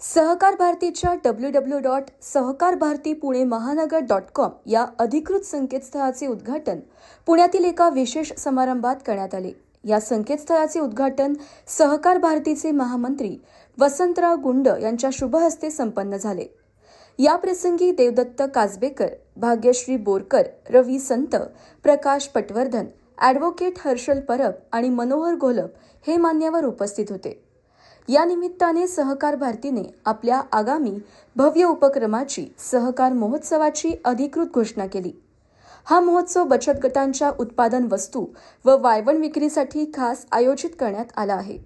सहकार भारतीच्या W W dot सहकार भारती पुणे महानगर डॉट कॉम या अधिकृत संकेतस्थळाचे उद्घाटन पुण्यातील एका विशेष समारंभात करण्यात आले. या संकेतस्थळाचे उद्घाटन सहकार भारतीचे महामंत्री वसंतराव गुंड यांच्या शुभहस्ते संपन्न झाले. या प्रसंगी देवदत्त काजबेकर भाग्यश्री बोरकर रवी संत प्रकाश पटवर्धन ॲडव्होकेट हर्षल परब आणि मनोहर घोलप हे मान्यवर उपस्थित होते. या निमित्ताने सहकार भारतीने आपल्या आगामी भव्य उपक्रमाची सहकार महोत्सवाची अधिकृत घोषणा केली. हा महोत्सव बचत गटांच्या उत्पादन वस्तू व वायवण विक्रीसाठी खास आयोजित करण्यात आला आहे.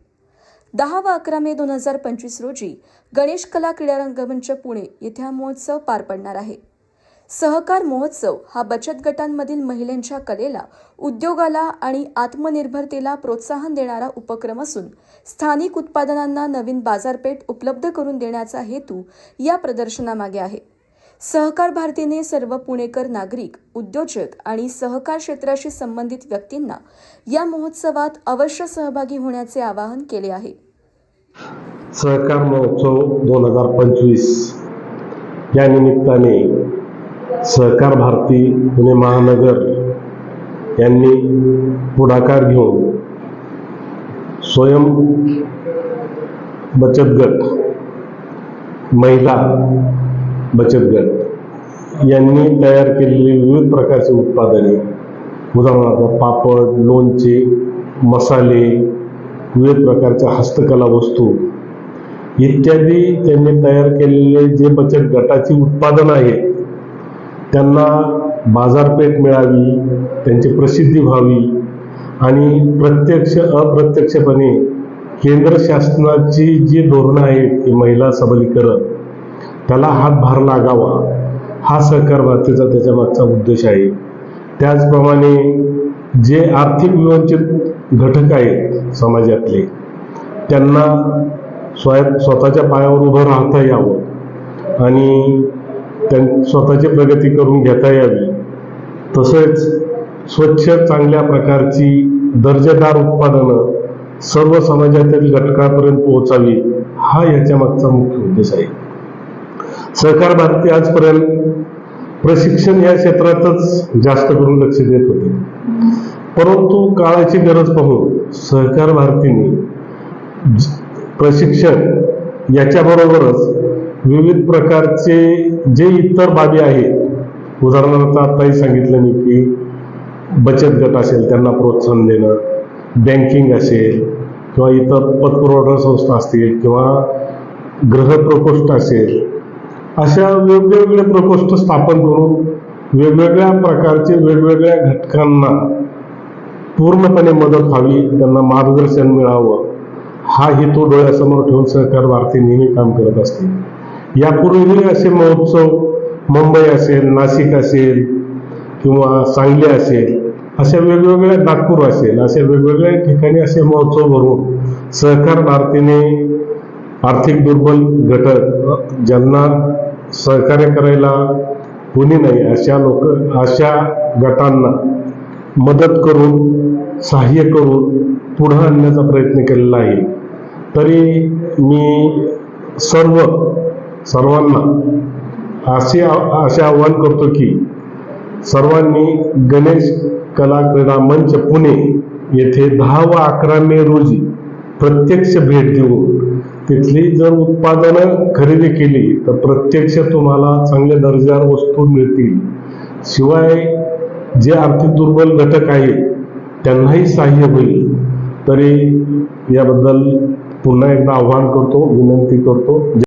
दहा व अकरा मे दोन हजार पंचवीस रोजी गणेश कला क्रीडा रंगमंच पुणे येथे हा महोत्सव पार पडणार आहे. सहकार महोत्सव हा बचत गटांमधील महिलांच्या कलेला उद्योगाला आणि आत्मनिर्भरतेला प्रोत्साहन देणारा उपक्रम असून स्थानिक उत्पादनांना नवीन बाजारपेठ उपलब्ध करून देण्याचा हेतू या प्रदर्शनामागे आहे. सहकार भारतीने सर्व पुणेकर नागरिक उद्योजक आणि सहकार क्षेत्राशी संबंधित व्यक्तींना या महोत्सवात अवश्य सहभागी होण्याचे आवाहन केले आहे. सहकार महोत्सव दोन हजार पंचवीस या निमित्ताने सहकार भारती पुणे महानगर यांनी पुढाकार घेऊन स्वयं बचत गट महिला बचत गट यांनी तयार केलेली विविध प्रकारची उत्पादने उदाहरणार्थ पापड लोणचे मसाले विविध प्रकारच्या हस्तकला वस्तू इत्यादी त्यांनी तयार केलेले जे बचत गटाची उत्पादनं आहेत त्यांना बाजारपेठ मिळावी त्यांची प्रसिद्धी व्हावी आणि प्रत्यक्ष अप्रत्यक्षपणे केंद्र शासनाची जी धोरणं आहेत की महिला सबलीकरण त्याला हातभार लागावा. हा सहकार भारतीचा त्याच्या मागचा उद्देश आहे. त्याचप्रमाणे जे आर्थिक विवंचित घटक आहेत समाजातले त्यांना स्वय स्वतःच्या पायावर उभं राहता यावं आणि त्यां स्वतःची प्रगती करून घेता यावी. तसेच स्वच्छ चांगल्या प्रकारची दर्जेदार उत्पादनं सर्व समाजातील घटकापर्यंत पोहोचावी हा याच्या मागचा मुख्य उद्देश आहे. सहकार भारती आजपर्यंत प्रशिक्षण या क्षेत्रातच जास्त करून लक्ष देत होते. परंतु काळाची गरज पाहून सहकार भारतीने प्रशिक्षण याच्याबरोबरच विविध प्रकारचे जे इतर बाबी आहेत उदाहरणार्थ आत्ताही सांगितलं मी की बचत गट असेल त्यांना प्रोत्साहन देणं बँकिंग असेल किंवा इतर पतपुरवठा संस्था असतील किंवा गृहप्रकोष्ठ असेल अशा वेगवेगळे प्रकोष्ठ स्थापन करून वेगवेगळ्या प्रकारचे वेगवेगळ्या घटकांना पूर्णपणे मदत व्हावी त्यांना मार्गदर्शन मिळावं हा हेतू डोळ्यासमोर ठेवून सहकार भारती नेहमी काम करत असते यापूर्वीही असे महोत्सव मुंबई असेल नाशिक असेल किंवा सांगली असेल अशा वेगवेगळ्या नागपूर असेल अशा वेगवेगळ्या ठिकाणी असे महोत्सव भरून सहकार भारतीने आर्थिक दुर्बल घटक ज्यांना सहकार्य करायला कोणी नाही अशा लोक अशा गटांना मदत करून सहाय्य करून पुढं आणण्याचा प्रयत्न केलेला आहे. तरी मी सर्व सर्वांना असे असे आवाहन करतो की सर्वांनी गणेश कला क्रीडा मंच पुणे येथे दहा व अकरा मे रोजी प्रत्यक्ष भेट देऊन तिथली जर उत्पादनं खरेदी केली तर प्रत्यक्ष तुम्हाला चांगल्या दर्जेदार वस्तू मिळतील. शिवाय जे आर्थिक दुर्बल घटक आहेत त्यांनाही सहाय्य होईल. तरी याबद्दल पुन्हा एकदा आवाहन करतो विनंती करतो.